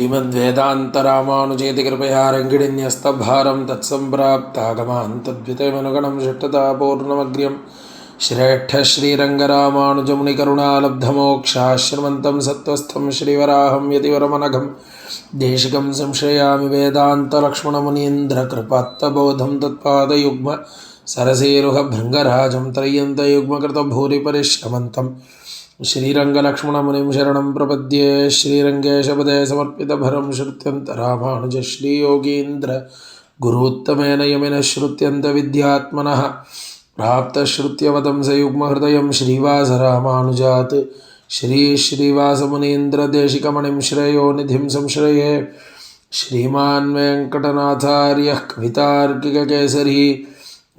श्रीमद्वेदान्तरामानुजेति कृपया रङ्गिणीन्यस्तभारं तत्सम्प्राप्तागमान् तद्वितमनुगणं शिष्टतापूर्णमग्र्यं श्रेष्ठश्रीरङ्गरामानुजमुनिकरुणालब्धमोक्षाश्रमन्तं सत्त्वस्थं श्रीवराहं यतिवरमनघं देशिकं संश्रयामि वेदान्तलक्ष्मणमुनीन्द्रकृपात्तबोधं तत्पादयुग्म सरसेरुहभृङ्गराजं त्रय्यन्तयुग्मकृतभूरिपरिश्रमन्तम् श्रीरङ्गलक्ष्मणमुनिं शरणं प्रपद्ये श्रीरङ्गेशपदे समर्पितभरं श्रुत्यन्तरामानुजश्रीयोगीन्द्र गुरूत्तमेन यमिनः श्रुत्यन्तविद्यात्मनः प्राप्तश्रुत्यवतं स युग्महृदयं श्रीवासरामानुजात् श्रीश्रीवासमुनीन्द्रदेशिकमणिं श्रेयो निधिं संश्रये श्रीमान् वेङ्कटनाथार्यः कवितार्किककेसरी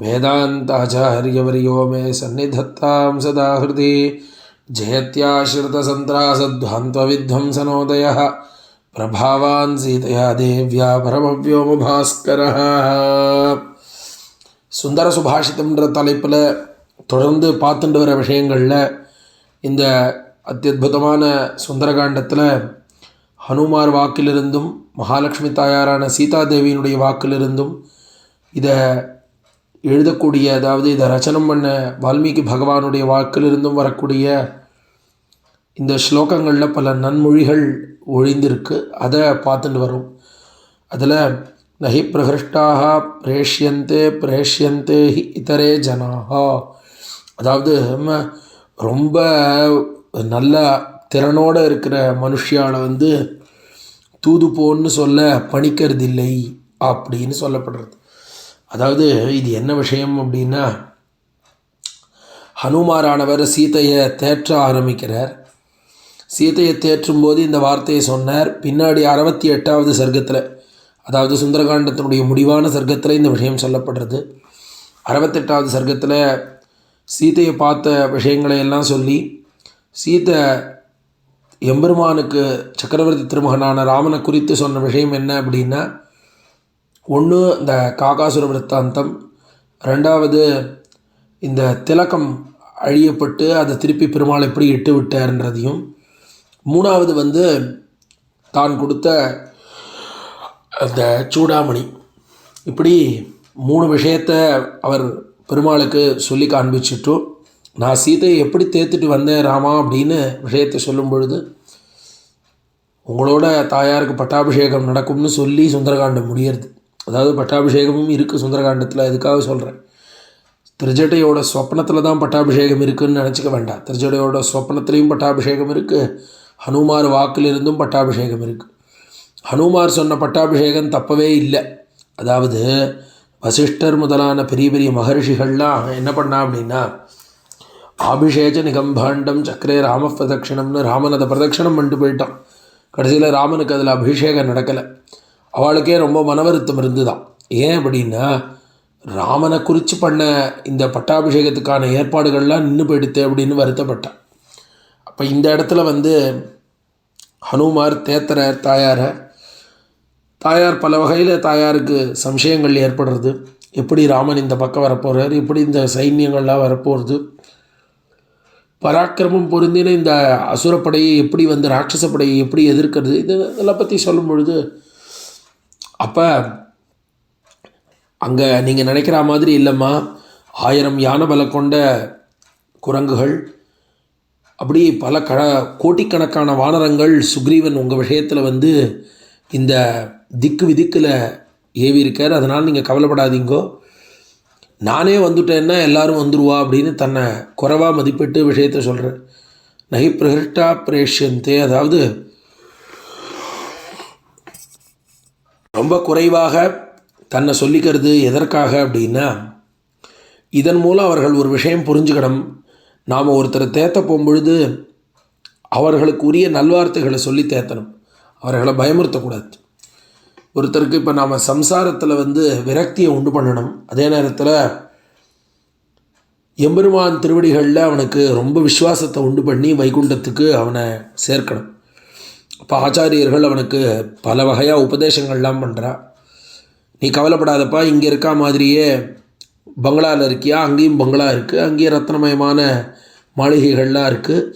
वेदान्ताचार्यवर्यो मे सन्निधत्तां सदा हृदि जयत्याश्रितसन्त्रासध्वान्तविध्वंसनोदयः प्रभावान् सीतया देव्या பரமவியோமபாஸ்கரः சுந்தர சுபாஷிதம்ன்ற தலைப்பில் தொடர்ந்து பார்த்துட்டு வர விஷயங்களில் இந்த அத்தியுதமான சுந்தரகாண்டத்தில் ஹனுமார் வாக்கிலிருந்தும் மகாலட்சுமி தாயாரான சீதாதேவியினுடைய வாக்கிலிருந்தும் இதை எழுதக்கூடிய அதாவது இதை ரச்சனம் பண்ண வால்மீகி பகவானுடைய வாக்கிலிருந்தும் வரக்கூடிய இந்த ஸ்லோகங்களில் பல நன்மொழிகள் ஒழிந்திருக்கு. அதை பார்த்துட்டு வரும். அதில் நஹி பிரகிருஷ்டாக பிரேஷ்யந்தே பிரேஷ்யந்தே ஹி இதரே ஜனாக அதாவது நம்ம ரொம்ப நல்ல திறனோடு இருக்கிற மனுஷியால் வந்து தூது போன்னு சொல்ல பணிக்கிறதில்லை அப்படின்னு சொல்லப்படுறது. அதாவது இது என்ன விஷயம் அப்படின்னா ஹனுமாரானவர் சீதையை தேற்ற ஆரம்பிக்கிறார். சீதையை தேற்றும் போது இந்த வார்த்தையை சொன்னார். பின்னாடி அறுபத்தி எட்டாவது சர்க்கத்தில் அதாவது சுந்தரகாண்டத்தினுடைய முடிவான சர்க்கத்தில் இந்த விஷயம் சொல்லப்படுறது. அறுபத்தெட்டாவது சர்க்கத்தில் சீதையை பார்த்த விஷயங்களை எல்லாம் சொல்லி சீதை எம்பெருமானுக்கு சக்கரவர்த்தி திருமகனான ராமனை குறித்து சொன்ன விஷயம் என்ன அப்படின்னா ஒன்று இந்த காகாசுர விற்த்தாந்தம் ரெண்டாவது இந்த திலக்கம் அழியப்பட்டு அதை திருப்பி பெருமாள் எப்படி இட்டு விட்டார்ன்றதையும் மூணாவது வந்து தான் கொடுத்த அந்த சூடாமணி. இப்படி மூணு விஷயத்தை அவர் பெருமாளுக்கு சொல்லி காண்பிச்சிட்டோம் நான் சீதையை எப்படி தேர்த்துட்டு வந்தேன் ராமா? அப்படின்னு விஷயத்தை சொல்லும் பொழுது உங்களோட தாயாருக்கு பட்டாபிஷேகம் நடக்கும்னு சொல்லி சுந்தரகாண்டம் முடியறது. அதாவது பட்டாபிஷேகமும் இருக்குது சுந்தரகாண்டத்தில் அதுக்காக சொல்கிறேன் திருஜட்டையோட ஸ்வப்னத்தில் தான் பட்டாபிஷேகம் இருக்குதுன்னு நினச்சிக்க வேண்டாம். திருஜடையோட ஸ்வப்னத்துலேயும் பட்டாபிஷேகம் இருக்குது ஹனுமார் வாக்கிலிருந்தும் பட்டாபிஷேகம் இருக்குது ஹனுமார் சொன்ன பட்டாபிஷேகம் தப்பவே இல்லை. அதாவது வசிஷ்டர் முதலான பெரிய பெரிய மகர்ஷிகள்லாம் என்ன பண்ணா அப்படின்னா அபிஷேக நிகம்பாண்டம் சக்கரே ராம பிரதட்சிணம்னு ராமன் அதை பிரதட்சிணம் பண்ணிட்டு போயிட்டான். கடைசியில் ராமனுக்கு அதில் அபிஷேகம் நடக்கலை. அவளுக்கே ரொம்ப மன வருத்தம் இருந்துதான். ஏன் அப்படின்னா ராமனை குறித்து பண்ண இந்த பட்டாபிஷேகத்துக்கான ஏற்பாடுகள்லாம் நின்று போயிடுத்து அப்படின்னு வருத்தப்பட்டான். அப்போ இந்த இடத்துல வந்து ஹனுமார் தேத்தரார் தாயாரை தாயார் பல வகையில் தாயாருக்கு சம்சயங்கள் ஏற்படுறது. எப்படி ராமன் இந்த பக்கம் வரப்போகிறார் எப்படி இந்த சைன்யங்கள்லாம் வரப்போகிறது பராக்கிரமம் பொருந்தின இந்த அசுரப்படையை எப்படி வந்து ராட்சசப்படையை எப்படி எதிர்க்கிறது இது இதெல்லாம் பற்றி சொல்லும் பொழுது அப்போ அங்கே நீங்கள் நினைக்கிற மாதிரி இல்லைம்மா ஆயிரம் யானை பல கொண்ட குரங்குகள் அப்படி பல க கோட்டிக்கணக்கான வானரங்கள் சுக்ரீவன் உங்கள் விஷயத்தில் வந்து இந்த திக்கு விதிக்கில் ஏவி இருக்கார் அதனால் நீங்கள் கவலைப்படாதீங்கோ. நானே வந்துட்டேன்னா எல்லாரும் வந்துடுவா அப்படின்னு தன்னை குறைவாக மதிப்பிட்டு விஷயத்தை சொல்கிறேன் நகை பிரகிருஷ்டா பிரேஷியந்தே. அதாவது ரொம்ப குறைவாக தன்னை சொல்லிக்கிறது எதற்காக அப்படின்னா இதன் மூலம் அவர்கள் ஒரு விஷயம் புரிஞ்சுக்கணும். நாம் ஒருத்தரை தேத்த போகும்பொழுது அவர்களுக்கு உரிய நல்வார்த்தைகளை சொல்லி தேத்தணும். அவர்களை பயமுறுத்தக்கூடாது. ஒருத்தருக்கு இப்போ நாம் சம்சாரத்தில் வந்து விரக்தியை உண்டு பண்ணணும். அதே நேரத்தில் எம்பெருமான் திருவடிகளில் அவனுக்கு ரொம்ப விசுவாசத்தை உண்டு பண்ணி வைகுண்டத்துக்கு அவனை சேர்க்கணும். இப்போ ஆச்சாரியர்கள் அவனுக்கு பல வகையாக உபதேசங்கள்லாம் பண்ணுறா நீ கவலைப்படாதப்பா இங்கே இருக்கா மாதிரியே பங்களாவில் இருக்கியா? அங்கேயும் பங்களா இருக்குது அங்கேயும் ரத்னமயமான மாளிகைகள்லாம் இருக்குது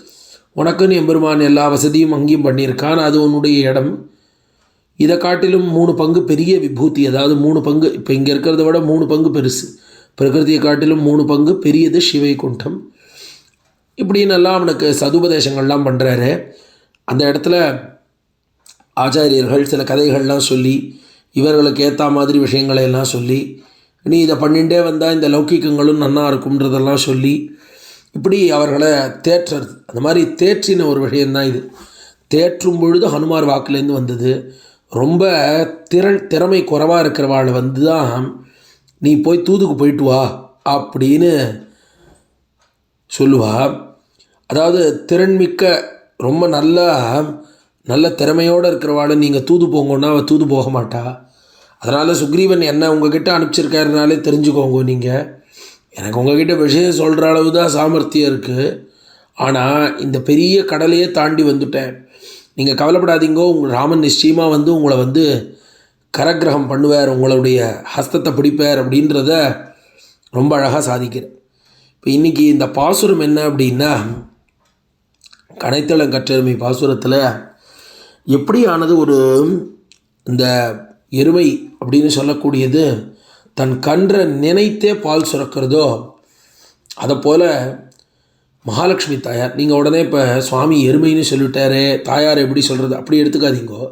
உனக்குன்னு எம்பெருமான் எல்லா வசதியும் அங்கேயும் பண்ணியிருக்கான். அது உன்னுடைய இடம். இதை காட்டிலும் மூணு பங்கு பெரிய விபூதி. அதாவது மூணு பங்கு இப்போ இங்கே இருக்கிறத விட மூணு பங்கு பெருசு. பிரகிருதியை காட்டிலும் மூணு பங்கு பெரியது சிவைகுண்டம். இப்படின்னு எல்லாம் அவனுக்கு சதுபதேசங்கள்லாம் பண்ணுறாரு அந்த இடத்துல ஆச்சாரியர்கள் சில கதைகள்லாம் சொல்லி இவர்களுக்கு ஏற்ற மாதிரி விஷயங்களை எல்லாம் சொல்லி நீ இதை பண்ணிகிட்டே வந்தால் இந்த லௌக்கிகங்களும் நன்னா இருக்கும்ன்றதெல்லாம் சொல்லி இப்படி அவர்களை தேற்றுறது அந்த மாதிரி தேற்றின ஒரு விஷயந்தான் இது. தேற்றும் பொழுது ஹனுமார் வாக்குலேருந்து வந்தது. ரொம்ப திறன் திறமை குறைவாக இருக்கிறவாளை வந்து தான் நீ போய் தூதுக்கு போயிட்டு வா அப்படின்னு சொல்லுவா. அதாவது திறன்மிக்க ரொம்ப நல்ல நல்ல திறமையோடு இருக்கிறவாளை நீங்கள் தூது போங்கன்னா அவள் தூது போக மாட்டா. அதனால் சுக்ரீவன் என்ன உங்ககிட்ட அனுப்பிச்சிருக்காருனாலே தெரிஞ்சுக்கோங்க நீங்கள் எனக்கு உங்ககிட்ட விஷயம் சொல்கிற அளவு தான் சாமர்த்தியம் இருக்குது ஆனால் இந்த பெரிய கடலையே தாண்டி வந்துட்டேன். நீங்கள் கவலைப்படாதீங்கோ உங்கள் ராமன் நிச்சயமாக வந்து உங்களை வந்து கரக்கிரகம் பண்ணுவார் உங்களுடைய ஹஸ்தத்தை பிடிப்பார் அப்படின்றத ரொம்ப அழகாக சாதிக்கிறேன். இப்போ இன்றைக்கி இந்த பாசுரம் என்ன அப்படின்னா கனைத்தளம் கற்றெருமை பாசுரத்தில் எப்படியானது ஒரு இந்த எருமை அப்படின்னு சொல்லக்கூடியது தன் கன்றை நினைத்தே பால் சுரக்கிறதோ அதை போல் மகாலட்சுமி தாயார் நீங்கள் உடனே இப்போ சுவாமி எருமைன்னு சொல்லிட்டாரு தாயார் எப்படி சொல்கிறது அப்படி எடுத்துக்காதீங்கோ.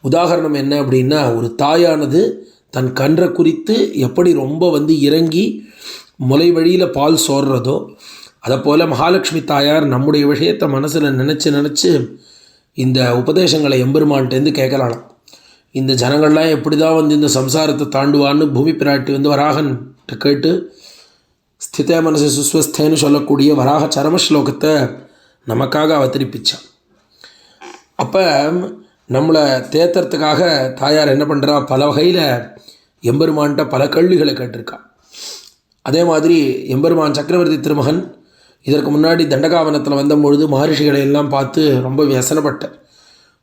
உதாரணம் என்ன அப்படின்னா ஒரு தாயானது தன் கன்றை குறித்து எப்படி ரொம்ப வந்து இறங்கி முலை வழியில் பால் சோர்றதோ அதை போல் மகாலட்சுமி தாயார் நம்முடைய விஷயத்தை மனசில் நினச்சி நினச்சி இந்த உபதேசங்களை எம்பெருமான்ட்டேருந்து கேட்கலாம் இந்த ஜனங்கள்லாம் எப்படி தான் வந்து இந்த சம்சாரத்தை தாண்டுவான்னு பூமி பிராட்டி வந்து வராகன் கேட்டு ஸ்திதே மனசு சுஸ்வஸ்தேன்னு சொல்லக்கூடிய வராக சரம ஸ்லோகத்தை நமக்காக அவதரிப்பிச்சான். அப்போ நம்மளை தேத்துறதுக்காக தாயார் என்ன பண்ணுறா பல வகையில் எம்பெருமான்கிட்ட பல கேள்விகளை கேட்டிருக்கா. அதே மாதிரி எம்பெருமான் சக்கரவர்த்தி திருமகன் இதற்கு முன்னாடி தண்டகாவனத்தில் வந்த பொழுது மகரிஷிகளை எல்லாம் பார்த்து ரொம்ப வியசனப்பட்டார்.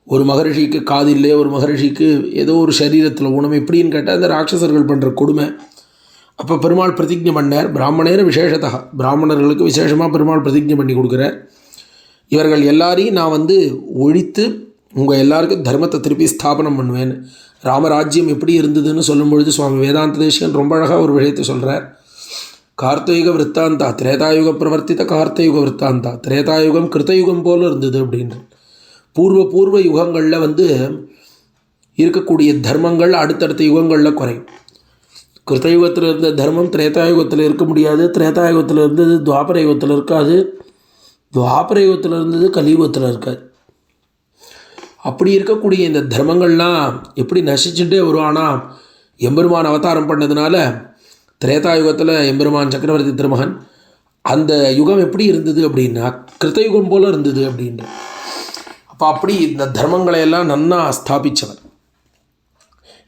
ஒரு மகரிஷிக்கு காது இல்லை ஒரு மகரிஷிக்கு ஏதோ ஒரு சரீரத்தில் ஊனம். எப்படின்னு கேட்டால் அந்த ராட்சசர்கள் பண்ணுற கொடுமை. அப்போ பெருமாள் பிரதிஜை பண்ணார். பிராமணேர விசேஷத்தா பிராமணர்களுக்கு விசேஷமாக பெருமாள் பிரதிஜை பண்ணி கொடுக்குறார். இவர்கள் எல்லாரையும் நான் வந்து ஒழித்து உங்கள் எல்லாருக்கும் தர்மத்தை திருப்பி ஸ்தாபனம் பண்ணுவேன். ராமராஜ்யம் எப்படி இருந்ததுன்னு சொல்லும்பொழுது சுவாமி வேதாந்த தேசிகன் ரொம்ப அழகாக ஒரு விஷயத்தை சொல்கிறார் கார்த்தயுக விற்த்தாந்தா திரேதாயுக பிரவர்த்தித்த கார்த்தயுக விற்த்தாந்தா திரேதாயுகம் கிருத்தயுகம் போல இருந்தது அப்படின்னு. பூர்வ பூர்வ யுகங்களில் வந்து இருக்கக்கூடிய தர்மங்கள் அடுத்தடுத்த யுகங்களில் குறையும். கிருத்தயுகத்தில் இருந்த தர்மம் திரேதாயுகத்தில் இருக்க முடியாது. திரேதாயுகத்தில் இருந்தது துவாபர யுகத்தில் இருக்காது. துவாபர யுகத்தில் இருந்தது கலியுகத்தில் இருக்காது. அப்படி இருக்கக்கூடிய இந்த தர்மங்கள்லாம் எப்படி நசிச்சுட்டே வரும் ஆனால் எம்பெருமான் அவதாரம் பண்ணதுனால திரேதாயுகத்தில் எம்பெருமான் சக்கரவர்த்தி திருமகன் அந்த யுகம் எப்படி இருந்தது அப்படின்னா கிருத்தயுகம் போல் இருந்தது அப்படின்ற அப்போ அப்படி இந்த தர்மங்களை எல்லாம் நன்னா ஸ்தாபித்தவர்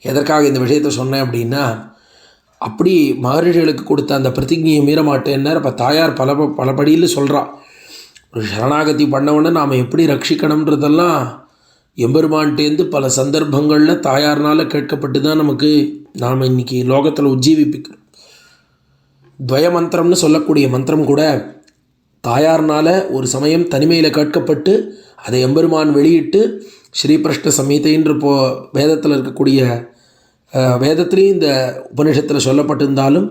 எதற்காக இந்த விஷயத்தை சொன்னேன் அப்படின்னா அப்படி மகரிஷிகளுக்கு கொடுத்த அந்த பிரதிஜையை மீறமாட்டேன்னார் இப்போ தாயார் பல பலபடியில் சொல்கிறான் ஒரு சரணாகதி பண்ணவொடனே நாம் எப்படி ரட்சிக்கணுன்றதெல்லாம் எம்பெருமான்ட்டேந்து பல சந்தர்ப்பங்களில் தாயார்னால் கேட்கப்பட்டு தான் நமக்கு நாம் இன்றைக்கி லோகத்தில் உஜ்ஜீவிப்பிக்கிறோம். துவய மந்திரம்னு சொல்லக்கூடிய மந்திரம் கூட தாயார்னால் ஒரு சமயம் தனிமையில் கேட்கப்பட்டு அதை எம்பெருமான் வெளியிட்டு ஸ்ரீபிரஷ்ட சமீதைன்ற போ வேதத்தில் இருக்கக்கூடிய வேதத்திலையும் இந்த உபனிஷத்தில் சொல்லப்பட்டிருந்தாலும்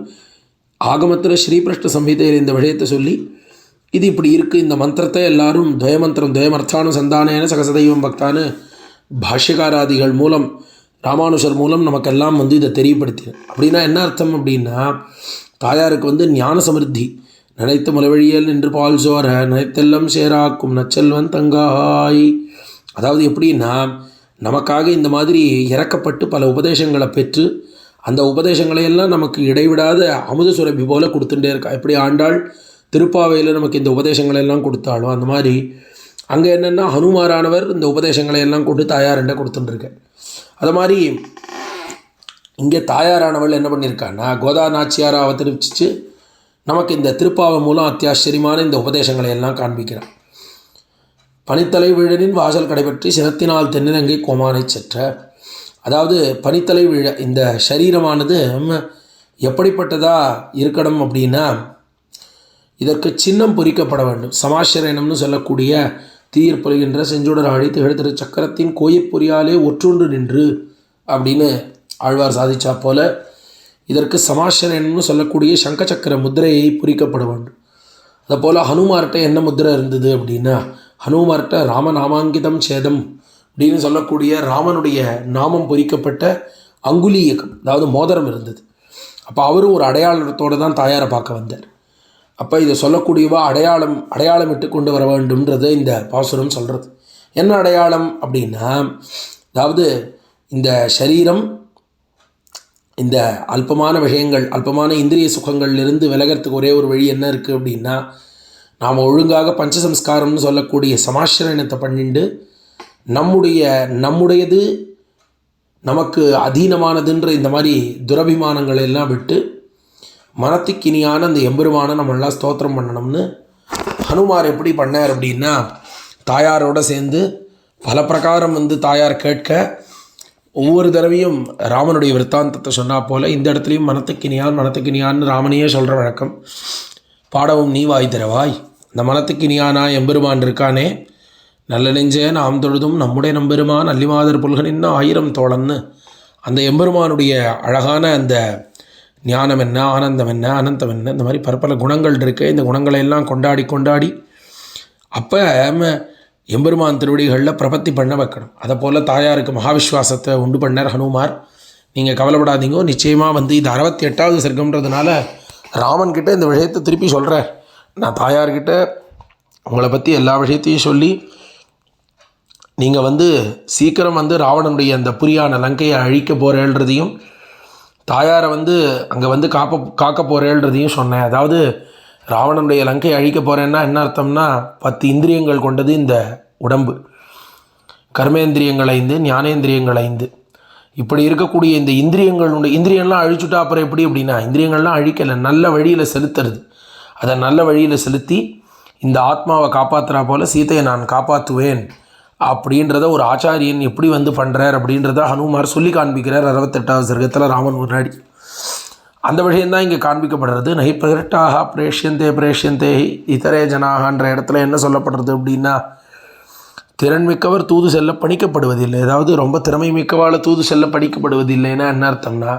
ஆகமத்தில் ஸ்ரீபிருஷ்ண சம்ஹிதையில் இந்த விஷயத்தை சொல்லி இது இப்படி இருக்குது இந்த மந்திரத்தை எல்லாரும் துவயமந்திரம் துவயமர்த்தானு சந்தானேன சகசதைவம் பக்தானு பாஷ்யகாராதிகள் மூலம் ராமானுஷர் மூலம் நமக்கெல்லாம் வந்து இதை தெரியப்படுத்தின. அப்படின்னா என்ன அர்த்தம் அப்படின்னா தாயாருக்கு வந்து ஞான சமிருத்தி நினைத்த முலவழியல் நின்று பால் சோர நினைத்தெல்லாம் சேராக்கும் நச்செல்வன் தங்காய். அதாவது எப்படின்னா நமக்காக இந்த மாதிரி இறக்கப்பட்டு பல உபதேசங்களை பெற்று அந்த உபதேசங்களை எல்லாம் நமக்கு இடைவிடாத அமுத சுரபி போல கொடுத்துட்டே இருக்கா. எப்படி ஆண்டாள்? திருப்பாவையில் நமக்கு இந்த உபதேசங்களை எல்லாம் கொடுத்தாலும் அந்த மாதிரி. அங்கே என்னென்னா ஹனுமாரானவர் இந்த உபதேசங்களை எல்லாம் கொண்டு தாயார்கிட்ட கொடுத்துட்டுருக்கேன் அது மாதிரி இங்கே தாயாரானவள் என்ன பண்ணியிருக்கான்னா கோதா நாச்சியாரை அவதரிச்சு நமக்கு இந்த திருப்பாவை மூலம் அத்தியாச்சரியமான இந்த உபதேசங்களை எல்லாம் காண்பிக்கிறார். பனித்தலை விழனின் வாசல் கடைபற்றி சினத்தினால் தென்னிலங்கை கோமானை செற்ற அதாவது பனித்தலை விழ இந்த சரீரமானது எப்படிப்பட்டதாக இருக்கணும் அப்படின்னா இதற்கு சின்னம் பொறிக்கப்பட வேண்டும். சமாசிரயணம்னு சொல்லக்கூடிய தீயிற் செஞ்சுடர் அழைத்து எழுத்திரு சக்கரத்தின் கோயிற்பொறியாலே ஒற்றுண்டு நின்று அப்படின்னு ஆழ்வார் சாதிச்சா போல இதற்கு சமாசரன்னு சொல்லக்கூடிய சங்க சக்கர முத்திரையை பொறிக்கப்பட வேண்டும். அதுபோல் ஹனுமார்கிட்ட என்ன முத்திரை இருந்தது அப்படின்னா ஹனுமார்கிட்ட ராமநாமாங்கிதம் சேதம் அப்படின்னு சொல்லக்கூடிய ராமனுடைய நாமம் பொறிக்கப்பட்ட அங்குலி இயக்கம் அதாவது மோதிரம் இருந்தது. அப்போ அவரும் ஒரு அடையாளத்தோடு தான் தாயாரை பார்க்க வந்தார். அப்போ இதை சொல்லக்கூடியவா அடையாளம் அடையாளம் இட்டு கொண்டு வர வேண்டும்ன்றதை இந்த பாசுரம் சொல்கிறது என்ன அடையாளம் அப்படின்னா அதாவது இந்த சரீரம் இந்த அல்பமான விஷயங்கள் அல்பமான இந்திரிய சுகங்கள்லேருந்து விலகிறதுக்கு ஒரே ஒரு வழி என்ன இருக்குது அப்படின்னா நாம் ஒழுங்காக பஞ்சசம்ஸ்காரம்னு சொல்லக்கூடிய சமாசிரணத்தை பண்ணிண்டு நம்முடைய நம்முடையது நமக்கு அதீனமானதுன்ற இந்த மாதிரி துரபிமானங்களை எல்லாம் விட்டு மனத்துக்கினியான அந்த எம்பெருமானை நம்மளாம் ஸ்தோத்திரம் பண்ணணும்னு ஹனுமார் எப்படி பண்ணார் அப்படின்னா தாயாரோடு சேர்ந்து பல பிரகாரம் வந்து தாயார் கேட்க ஒவ்வொரு தடவையும் ராமனுடைய விற்த்தாந்தத்தை சொன்னால் போல இந்த இடத்துலையும் மனத்துக்கினியான் மனத்துக்கினியான்னு ராமனையே சொல்கிற வழக்கம். பாடவும் நீ வாய் தரவாய் இந்த மனத்துக்கினியானா எம்பெருமான் இருக்கானே? நல்ல நெஞ்சே நாம் தொழுதும் நம்முடைய நம்பெருமான் அல்லிமாதர் புல்கனின்னு ஆயிரம் தோழன்னு. அந்த எம்பெருமானுடைய அழகான அந்த ஞானம் என்ன ஆனந்தம் என்ன அனந்தம் என்ன இந்த மாதிரி பற்பல குணங்கள் இருக்குது இந்த குணங்களை எல்லாம் கொண்டாடி கொண்டாடி அப்போ எம்பெருமான் திருவடிகளில் பிரபத்தி பண்ண வைக்கணும். அதை போல் தாயாருக்கு மகாவிஸ்வாசத்தை உண்டு பண்ணார் ஹனுமார். நீங்கள் கவலைப்படாதீங்க நிச்சயமாக வந்து இது அறுபத்தி எட்டாவது சர்க்கம்ன்றதுனால ராமன் கிட்டே இந்த விஷயத்தை திருப்பி சொல்கிறார் நான் தாயார்கிட்ட உங்களை பற்றி எல்லா விஷயத்தையும் சொல்லி நீங்கள் வந்து சீக்கிரம் வந்து ராவணனுடைய அந்த புரியான லங்கையை அழிக்க போகிறேன்றதையும் தாயாரை வந்து அங்கே வந்து காப்ப காக்க போகிறேன்றதையும் சொன்னேன். அதாவது ராவணனுடைய லங்கை அழிக்க போகிறேன்னா என்ன அர்த்தம்னா பத்து இந்திரியங்கள் கொண்டது இந்த உடம்பு. கர்மேந்திரியங்கள் ஐந்து ஞானேந்திரியங்கள் ஐந்து. இப்படி இருக்கக்கூடிய இந்த இந்திரியங்களுடைய இந்திரியங்கள்லாம் அழிச்சுட்டா அப்புறம் எப்படி அப்படின்னா இந்திரியங்கள்லாம் அழிக்கலை நல்ல வழியில் செலுத்துறது. அதை நல்ல வழியில் செலுத்தி இந்த ஆத்மாவை காப்பாற்றுறா போல் சீதையை நான் காப்பாற்றுவேன் அப்படின்றத ஒரு ஆச்சாரியன் எப்படி வந்து பண்ணுறார் அப்படின்றத ஹனுமார் சொல்லி காண்பிக்கிறார் அறுபத்தெட்டாவது சர்க்கத்தில் ராமன் முன்னாடி. அந்த விஷயந்தான் இங்கே காண்பிக்கப்படுறது. நகை பிரகட்டாக பிரேஷ்யந்தே பிரேஷ்யந்தே இதரே ஜனாகன்ற இடத்துல என்ன சொல்லப்படுறது அப்படின்னா திறன் மிக்கவர் தூது செல்ல பணிக்கப்படுவதில்லை. அதாவது ரொம்ப திறமை மிக்கவாள் தூது செல்ல படிக்கப்படுவதில்லைன்னா என்ன அர்த்தம்னா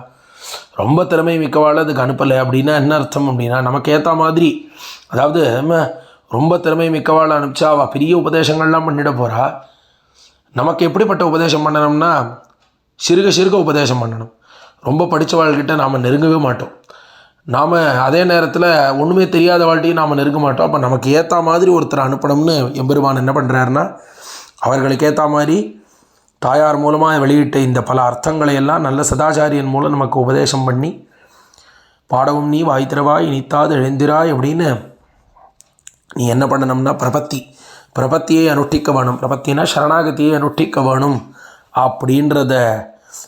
ரொம்ப திறமை மிக்கவாள் அதுக்கு அனுப்பலை அப்படின்னா என்ன அர்த்தம் அப்படின்னா நமக்கு ஏற்ற மாதிரி அதாவது நம்ம ரொம்ப திறமை மிக்கவாள் அனுப்பிச்சா அவள் பெரிய உபதேசங்கள்லாம் பண்ணிட போகிறா நமக்கு எப்படிப்பட்ட உபதேசம் பண்ணணும்னா சிறுக சிறுக உபதேசம் பண்ணணும். ரொம்ப படித்தவாள்கிட்ட நாம் நெருங்கவே மாட்டோம். நாம் அதே நேரத்தில் ஒன்றுமே தெரியாத வாழ்க்கையும் நாம் நெருங்க மாட்டோம். அப்போ நமக்கு ஏற்ற மாதிரி ஒருத்தர் அனுப்பணும்னு எம்பெருமான் என்ன பண்ணுறாருன்னா அவர்களுக்கு ஏற்ற மாதிரி தாயார் மூலமாக வெளியிட்ட இந்த பல அர்த்தங்களை எல்லாம் நல்ல சதாச்சாரியன் மூலம் நமக்கு உபதேசம் பண்ணி பாடவும் நீ வாய்த்திரவாய் இனித்தாது எழுந்திராய் அப்படின்னு நீ என்ன பண்ணணும்னா பிரபத்தி பிரபத்தியை அனுஷ்டிக்க வேணும். பிரபத்தினா சரணாகதியை அனுஷ்டிக்க வேணும். அப்படின்றத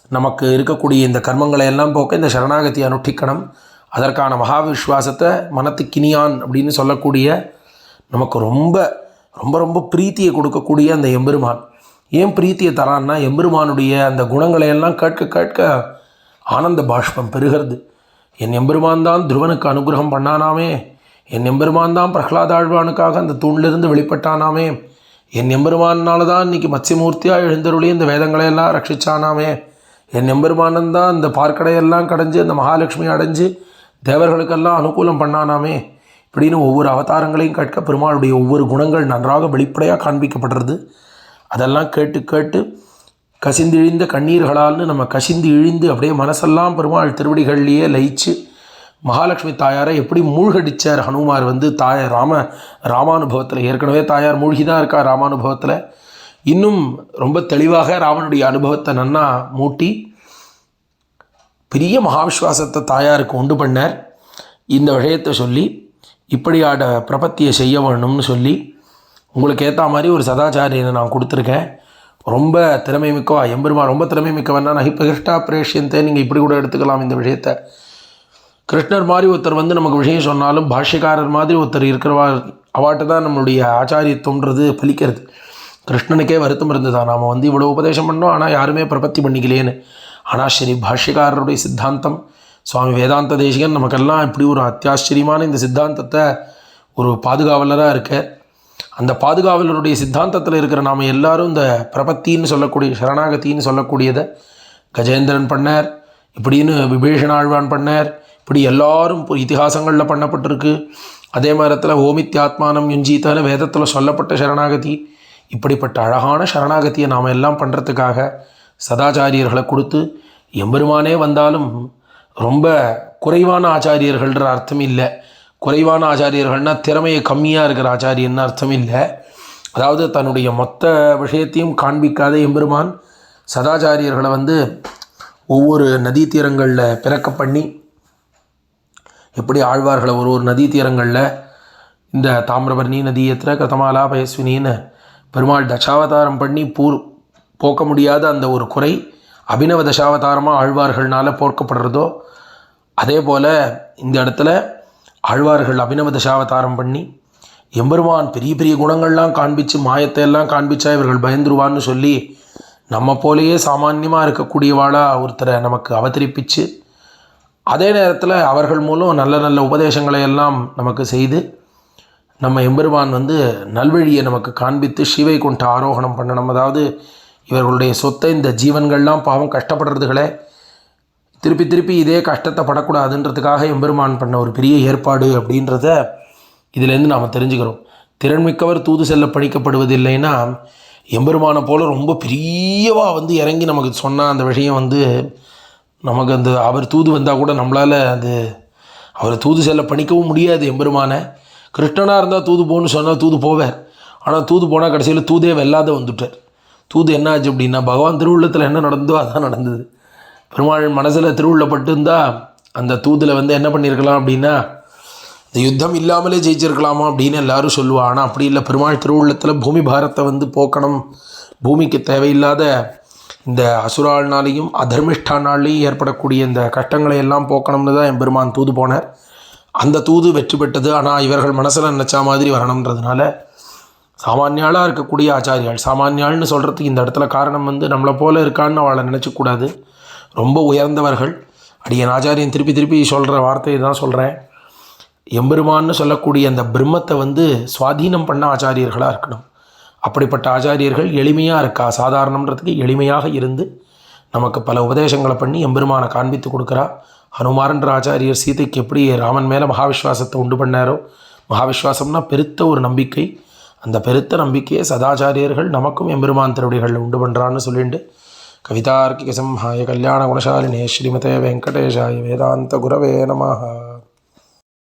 நமக்கு இருக்கக்கூடிய இந்த கர்மங்களை எல்லாம் போக்க இந்த சரணாகதி அனுஷ்டிக்கணும் அதற்கான மகாவிஸ்வாசத்தை மனத்துக்கினியான் அப்படின்னு சொல்லக்கூடிய நமக்கு ரொம்ப ரொம்ப ரொம்ப பிரீத்தியை கொடுக்கக்கூடிய அந்த எம்பெருமான். ஏன் பிரீத்தியை தரான்னா எம்பெருமானுடைய அந்த குணங்களை எல்லாம் கேட்க கேட்க ஆனந்த பாஷ்பம் பெருகிறது என் எம்பெருமான் தான் துருவனுக்கு அனுகிரகம் பண்ணானாமே. என் எம்பெருமான் தான் பிரகலாதாழ்வானுக்காக அந்த தூணிலிருந்து வெளிப்பட்டானாமே. என் எம்பெருமானால தான் இன்றைக்கி மத்ஸ்யமூர்த்தியாக எழுந்தருளி இந்த வேதங்களை எல்லாம் ரட்சிச்சானாமே. என் எம்பெருமானன் தான் இந்த பார்க்கடையெல்லாம் கடைஞ்சு அந்த மகாலட்சுமி அடைஞ்சு தேவர்களுக்கெல்லாம் அனுகூலம் பண்ணானாமே. இப்படின்னு ஒவ்வொரு அவதாரங்களையும் கேட்க பெருமாளுடைய ஒவ்வொரு குணங்கள் நன்றாக வெளிப்படையாக காண்பிக்கப்படுறது அதெல்லாம் கேட்டு கேட்டு கசிந்து இழிந்த கண்ணீர்களால்னு நம்ம கசிந்து இழிந்து அப்படியே மனசெல்லாம் பெருமாள் திருவடிகள்லேயே லயிச்சு மகாலட்சுமி தாயாரை எப்படி மூழ்கடிச்சார்? ஹனுமார் வந்து தாய ராம ராமானுபவத்தில் ஏற்கனவே தாயார் மூழ்கி தான் இருக்கா ராமானுபவத்தில்? இன்னும் ரொம்ப தெளிவாக ராமனுடைய அனுபவத்தை நன்னா மூட்டி பெரிய மகாவிஸ்வாசத்தை தாயாருக்கு உண்டு பண்ணார். இந்த விஷயத்தை சொல்லி இப்படியாட பிரபத்தியை செய்ய வேணும்னு சொல்லி உங்களுக்கு ஏற்ற மாதிரி ஒரு சதாச்சாரியனை நான் கொடுத்துருக்கேன். ரொம்ப திறமை மிக்கவா எம்பெருமா ரொம்ப திறமை மிக்கவன்னா நான் இப்போ கிருஷ்டா பிரேஷியத்தை நீங்கள் இப்படி கூட எடுத்துக்கலாம் இந்த விஷயத்தை. கிருஷ்ணர் மாதிரி ஒருத்தர் வந்து நமக்கு விஷயம் சொன்னாலும் பாஷ்யக்காரர் மாதிரி ஒருத்தர் இருக்கிறவா அவாட்ட தான் நம்மளுடைய ஆச்சாரியத்துவன்றது பலிக்கிறது. கிருஷ்ணனுக்கே வருத்தம் இருந்ததா? நாம் வந்து இவ்வளோ உபதேசம் பண்ணோம் ஆனால் யாருமே பிரபத்தி பண்ணிக்கலையேன்னு ஆனால் ஸ்ரீ பாஷ்யக்காரருடைய சித்தாந்தம் சுவாமி வேதாந்த தேசிகன் நமக்கெல்லாம் இப்படி ஒரு அத்தியாச்சரியமான இந்த சித்தாந்தத்தை ஒரு பாதுகாவலராக இருக்க. அந்த பாதுகாவலருடைய சித்தாந்தத்தில் இருக்கிற நாம் எல்லாரும் இந்த பிரபத்தின்னு சொல்லக்கூடிய சரணாகத்தின்னு சொல்லக்கூடியதை கஜேந்திரன் பண்ணார் இப்படின்னு விபீஷண ஆழ்வான் பண்ணார் இப்படி எல்லாரும் இப்போ இதிகாசங்களில் பண்ணப்பட்டிருக்கு. அதே நேரத்தில் ஓமித்யாத்மானம் யுஞ்சீத்தான வேதத்தில் சொல்லப்பட்ட சரணாகதி இப்படிப்பட்ட அழகான சரணாகத்தியை நாம் எல்லாம் பண்ணுறதுக்காக சதாச்சாரியர்களை கொடுத்து எம்பெருமானே வந்தாலும் ரொம்ப குறைவான ஆச்சாரியர்கள்ன்ற அர்த்தம் இல்லை. குறைவான ஆச்சாரியர்கள்னால் திறமையை கம்மியாக இருக்கிற ஆச்சாரியன்னு அர்த்தம் இல்லை. அதாவது தன்னுடைய மொத்த விஷயத்தையும் காண்பிக்காத எம்பெருமான் சதாச்சாரியர்களை வந்து ஒவ்வொரு நதி தீரங்களில் பிறக்க பண்ணி எப்படி ஆழ்வார்களை ஒரு ஒரு நதி தீரங்களில் இந்த தாமிரபரணி நதியத்தில் கதமாலா பயஸ்வினின்னு பெருமாள் தசாவதாரம் பண்ணி பூர் போக்க முடியாத அந்த ஒரு குறை அபினவ தசாவதாரமாக ஆழ்வார்கள்னால போர்க்கப்படுறதோ அதே போல் இந்த இடத்துல ஆழ்வார்கள் அபினவ தசாவதாரம் பண்ணி எம்பெருமான் பெரிய பெரிய குணங்கள்லாம் காண்பிச்சு மாயத்தை எல்லாம் காண்பிச்சா இவர்கள் பயந்துருவான்னு சொல்லி நம்ம போலேயே சாமான்யமாக இருக்கக்கூடியவாளாக ஒருத்தரை நமக்கு அவதரிப்பிச்சு அதே நேரத்தில் அவர்கள் மூலம் நல்ல நல்ல உபதேசங்களை எல்லாம் நமக்கு செய்து நம்ம எம்பெருமான் வந்து நல்வழியை நமக்கு காண்பித்து சிவை கொண்டு ஆரோகணம் பண்ணணும். அதாவது இவர்களுடைய சொத்தை இந்த ஜீவன்கள்லாம் பாவம் கஷ்டப்படுறதுகளே திருப்பி திருப்பி இதே கஷ்டத்தை படக்கூடாதுன்றதுக்காக எம்பெருமான் பண்ண ஒரு பெரிய ஏற்பாடு அப்படின்றத இதிலேருந்து நாம் தெரிஞ்சுக்கிறோம். திறன்மிக்கவர் தூது செல்ல பணிக்கப்படுவதில்லைன்னா எம்பெருமானை போல் ரொம்ப பெரியவா வந்து இறங்கி நமக்கு சொன்ன அந்த விஷயம் வந்து நமக்கு அந்த அவர் தூது வந்தால் கூட நம்மளால் அது அவரை தூது செல்ல பணிக்கவும் முடியாது எம்பெருமானை. கிருஷ்ணனாக இருந்தால் தூது போகணும்னு சொன்னால் தூது போவார். ஆனால் தூது போனால் கடைசியில் தூதே வெல்லாத வந்துட்டார். தூது என்ன ஆச்சு அப்படின்னா பகவான் திருவுள்ளத்தில் என்ன நடந்ததோ அதான் நடந்தது. பெருமாள் மனசில் திருவுள்ளப்பட்டு இருந்தால் அந்த தூதில் வந்து என்ன பண்ணியிருக்கலாம் அப்படின்னா இந்த யுத்தம் இல்லாமலே ஜெயிச்சிருக்கலாமா அப்படின்னு எல்லாரும் சொல்லுவாள் ஆனால் அப்படி இல்லை பெருமாள் திருவுள்ளத்தில் பூமி பாரத்தை வந்து போக்கணும். பூமிக்கு தேவையில்லாத இந்த அசுராள்னாலையும் அதர்மிஷ்டானாலையும் ஏற்படக்கூடிய இந்த கஷ்டங்களை எல்லாம் போக்கணும்னு தான் எம்பெருமான் தூது போனார். அந்த தூது வெற்றி பெற்றது. ஆனால் இவர்கள் மனசில் நினச்சா மாதிரி வரணுன்றதுனால சாமானியாளாக இருக்கக்கூடிய ஆச்சாரியாள் சாமானியாள்னு சொல்கிறதுக்கு இந்த இடத்துல காரணம் வந்து நம்மளை போல இருக்கான்னு அவளை நினச்சக்கூடாது. ரொம்ப உயர்ந்தவர்கள். அடியன் ஆச்சாரியன் திருப்பி திருப்பி சொல்கிற வார்த்தையை தான் சொல்கிறேன் எம்பெருமான்னு சொல்லக்கூடிய அந்த பிரம்மத்தை வந்து சுவாதீனம் பண்ண ஆச்சாரியர்களாக இருக்கணும். அப்படிப்பட்ட ஆச்சாரியர்கள் எளிமையாக இருக்கா? சாதாரணன்றதுக்கு எளிமையாக இருந்து நமக்கு பல உபதேசங்களை பண்ணி எம்பெருமானை காண்பித்து கொடுக்குறா. ஹனுமாரன்ற ஆச்சாரியர் சீதைக்கு எப்படி ராமன் மேலே மகாவிஸ்வாசத்தை உண்டு பண்ணாரோ மகாவிஸ்வாசம்னா பெருத்த ஒரு நம்பிக்கை. அந்த பெருத்த நம்பிக்கையை சதாச்சாரியர்கள் நமக்கும் எம்பெருமான் திருவடிகளில் உண்டு பண்ணுறான்னு சொல்லிட்டு கவிதார்க்கிக சம்ஹாய கல்யாண குணசாலினே ஸ்ரீமதே வெங்கடேஷாய வேதாந்த குரவே நமஹா.